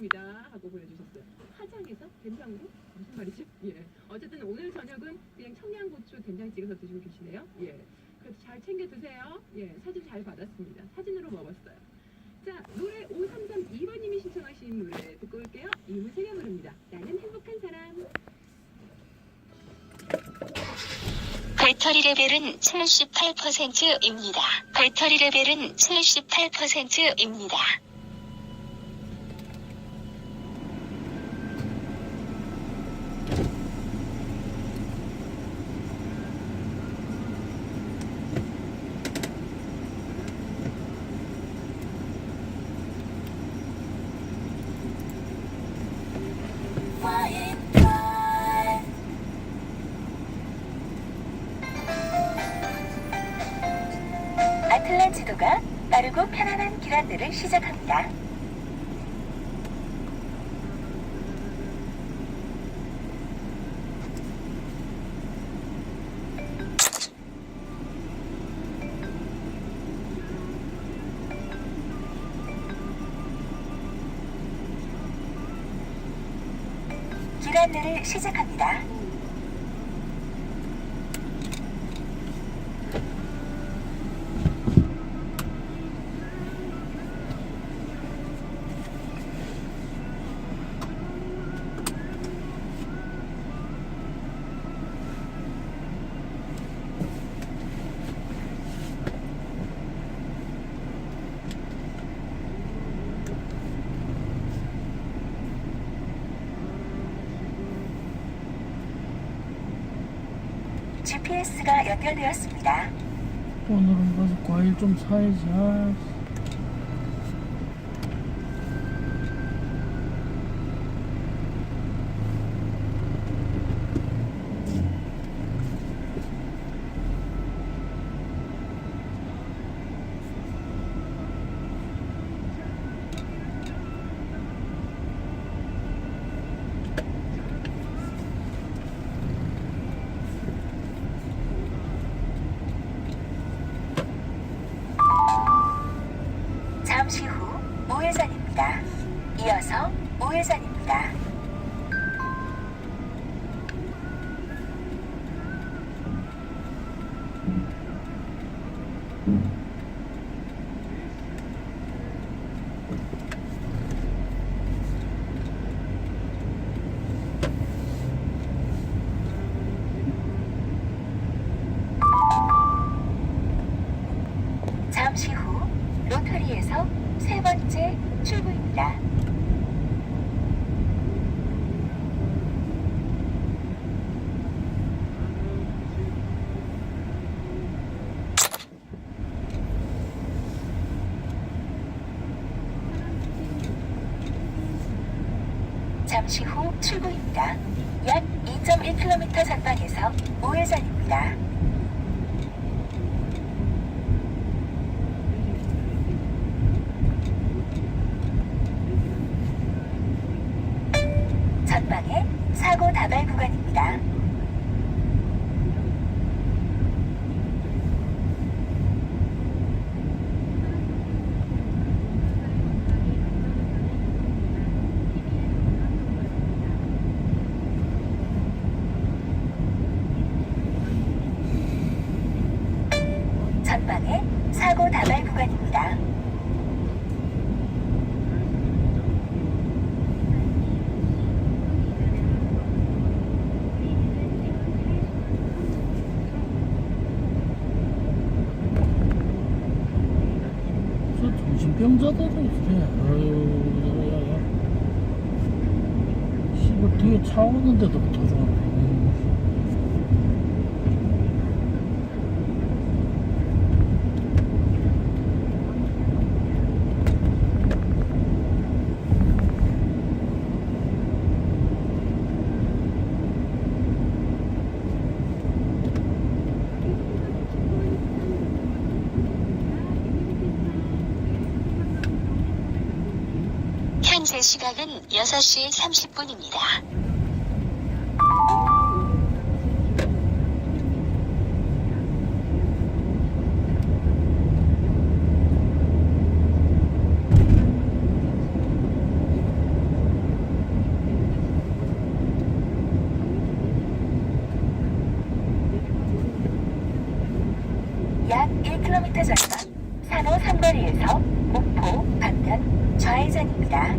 좋습니다. 하고 보내주셨어요. 화장에서 된장으로 무슨 말이죠? 예. 어쨌든 오늘 저녁은 그냥 청양고추 된장 찍어서 드시고 계시네요. 예. 그래도 잘 챙겨 드세요. 예. 사진 잘 받았습니다. 사진으로 먹었어요. 자, 노래 5332번님이 신청하신 노래 듣고 올게요. 이무생의 노래입니다. 나는 행복한 사람. 배터리 레벨은 78%입니다. 배터리 레벨은 78%입니다. 빠르고 편안한 길 안내를 시작합니다. 길 안내를 시작합니다. GPS가 연결되었습니다. 오늘은 가서 과일 좀 사야지. 아, 세 번째 출구입니다. 잠시 후 출구입니다. 약 2.1km 전방에서 우회전입니다. 현재 시각은 6시 30분입니다. 약 1km 전방 산호 삼거리에서 목포 방면 좌회전입니다.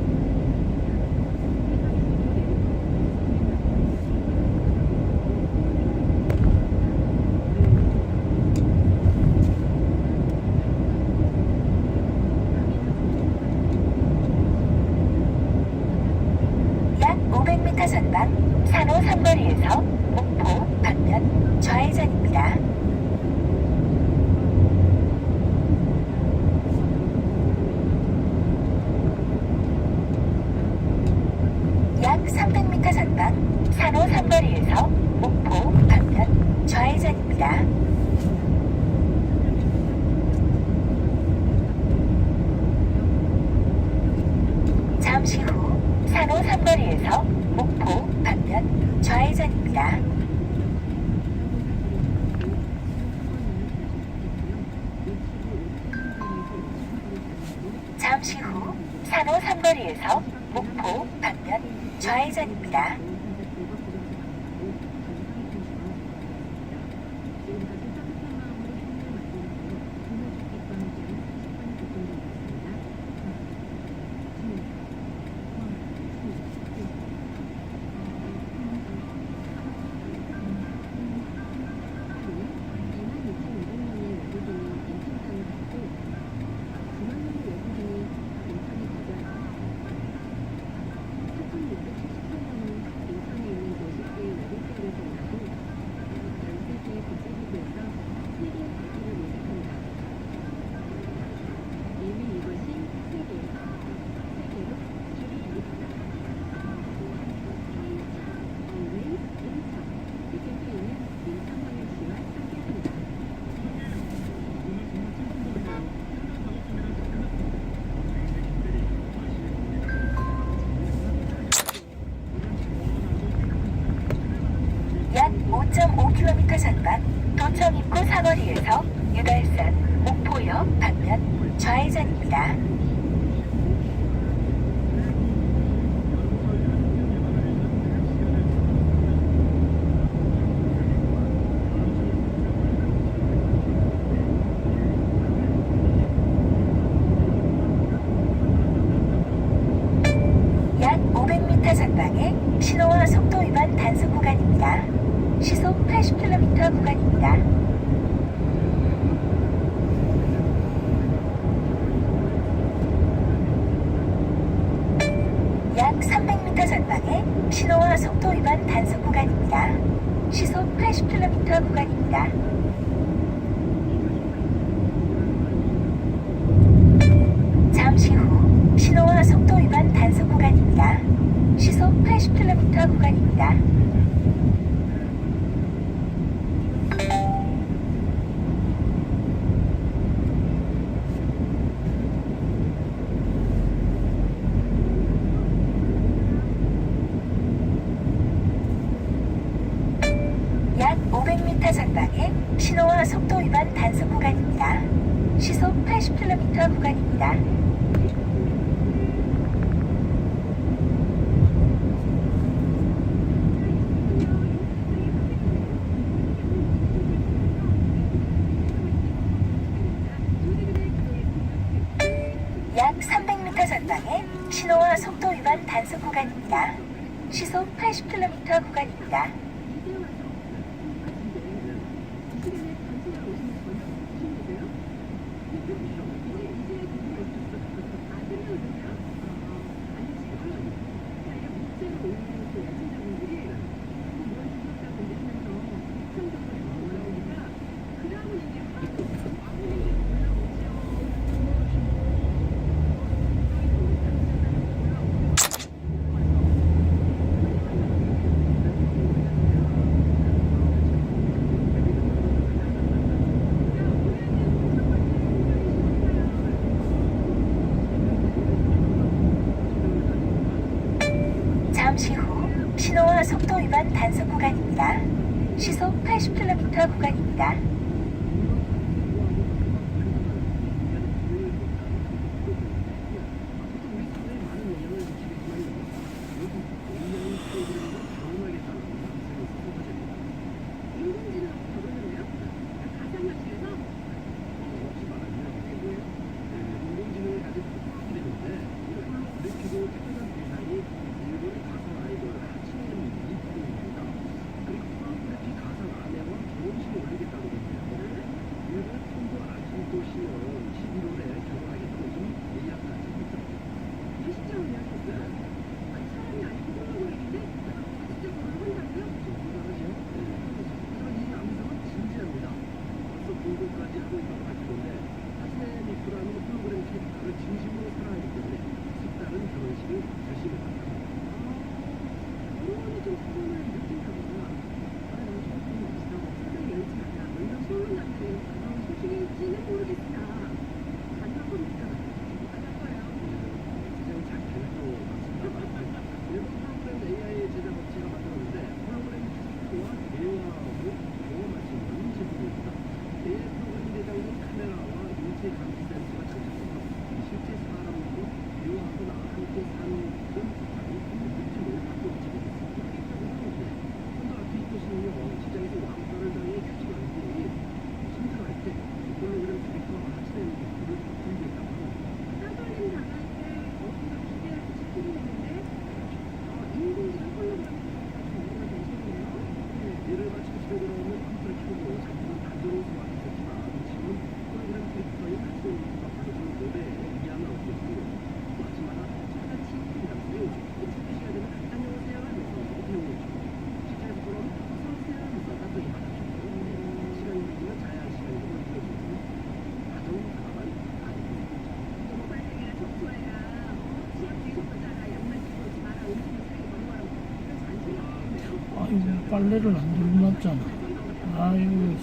2.5km 전반 도청 입구 사거리에서 유달산 목포역 방면 좌회전입니다. 신호와 속도 위반 단속 구간입니다. 시속 80km 구간입니다. 잠시 후 신호와 속도 위반 단속 구간입니다. 시속 80km 구간입니다. 880km 구간입니다. 80km 구간 빨래를 안 들고 왔잖아. 아유.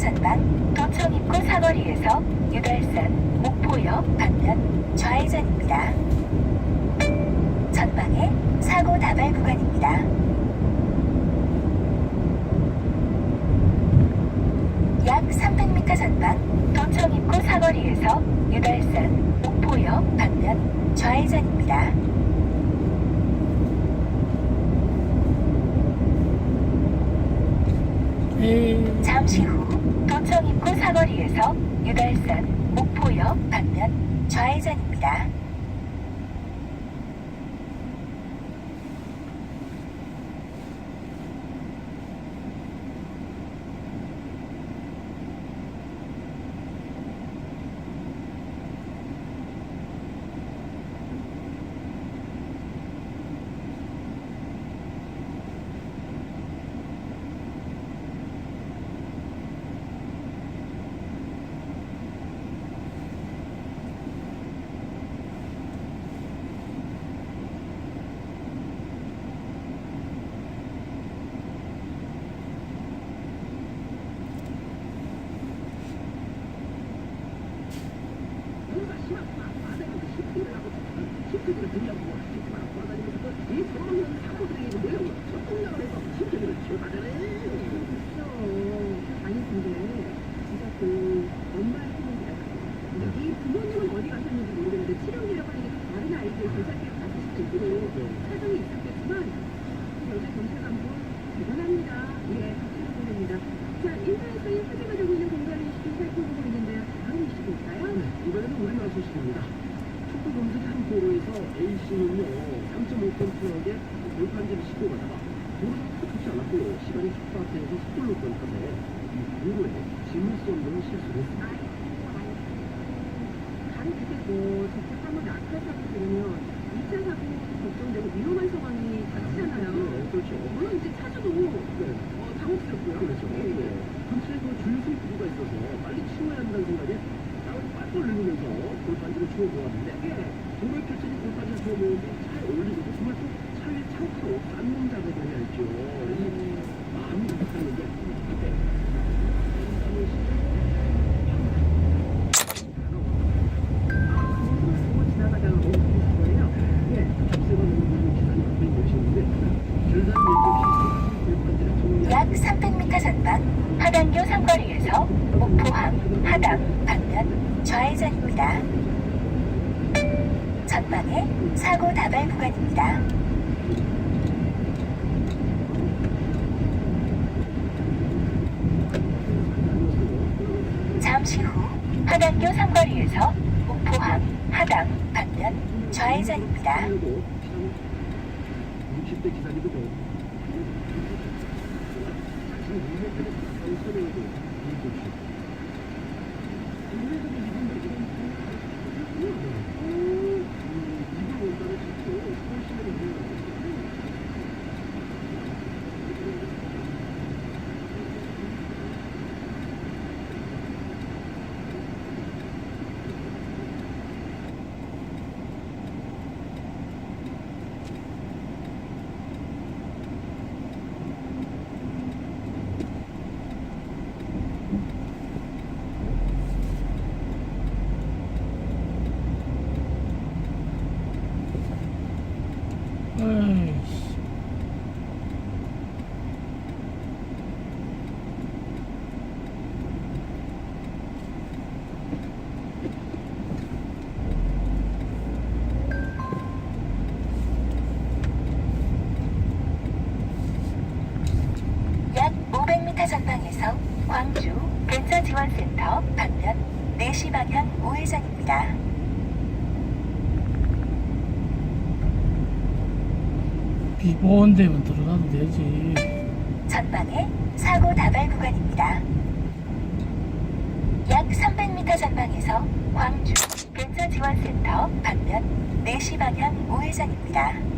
전방 도청 입구 사거리에서 유달산 목포역 방면 좌회전입니다. 전방에 사고 다발 구간입니다. 약 300m 전방 도청 입구 사거리에서 유달산 목포역 방면 좌회전입니다. 네. 잠시 후 충정인구 사거리에서 유달산 목포역 방면 좌회전입니다. 목적을 들려고 이렇게 막 돌아다니면서 이 서울은 사고들이 내용을 적극적으로 해서 실제로 치료받으래. 그렇죠. 아니 근데 그대고 저쪽 한번 낙하 사고 들으면 2차 사고 걱정되고 위험한 상황이 닥치잖아요. 네, 그렇죠. 물론 이제 차주도 네. 어, 당혹스럽고요. 그렇죠. 예, 예. 네. 근처에 그 줄수 구가 있어서 빨리 치워야 한다는 생각에 땀을 빡 흘리면서 골판지를 주워 모았는데 예. 도로에 펼쳐진 골판지를 주워 모으는데 차에 올리고 그걸 또 차에 창고로 쌓는 작업을 해야죠. 이 마음이 급했는데 그때 전방에 사고 다발 구간입니다. 잠시 후 하단교 상거리에서 목포항 하당 방면 좌회전입니다. 그리고 60대 기사님도 좀 지금 2m에 가까운 소리도 이곳이 이걸 원단을 짓고 서울시내를 이용하고 에이씨. 약 500m 전방에서 광주 벤처지원센터 방면 4시 방향 우회전입니다. 비보온 되면 들어가도 되지. 전방에 사고 다발 구간입니다. 약 300m 전방에서 광주 벤처지원센터 방면 4시 방향 우회전입니다.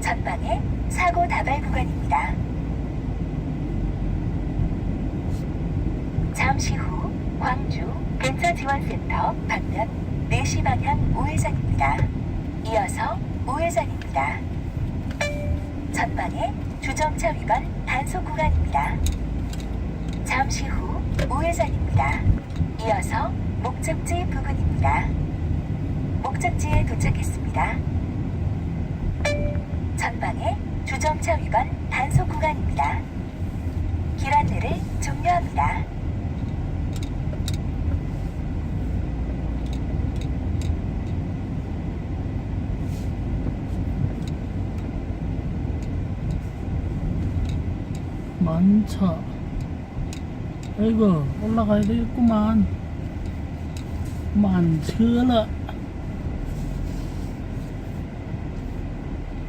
전방에 사고 다발 구간입니다. 잠시 후 광주 벤처지원센터 방면 4시 방향 우회전입니다. 이어서 우회전입니다. 전방에 주정차 위반 단속 구간입니다. 잠시 후 우회전입니다. 이어서 목적지 부근입니다. 목적지에 도착했습니다. 전방에 주정차 위반 단속 구간입니다. 길 안내를 종료합니다. 만차. 아이고, 올라가야 되겠구만. 만차라.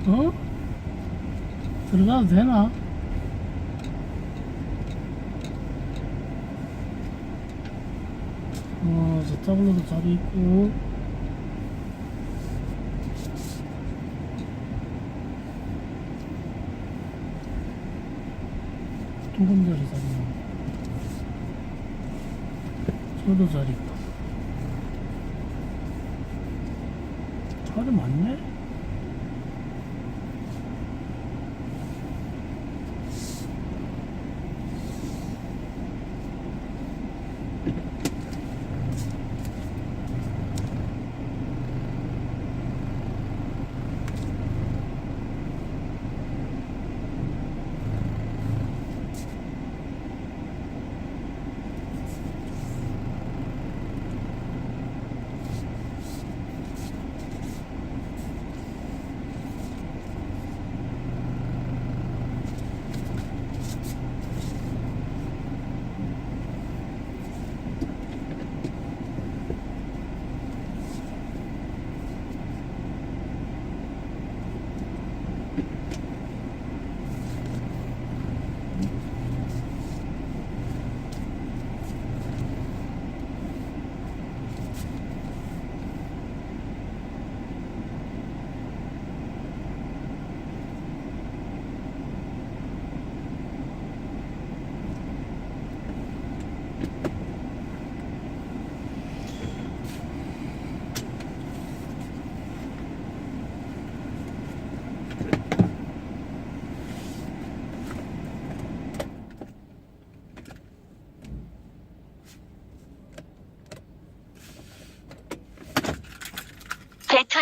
어? 들어가도 되나? 어, 저쪽으로도 자리 있고. 두 군데로 자리 있네. 저도 자리 있고. 자리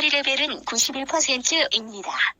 처리 레벨은 91%입니다.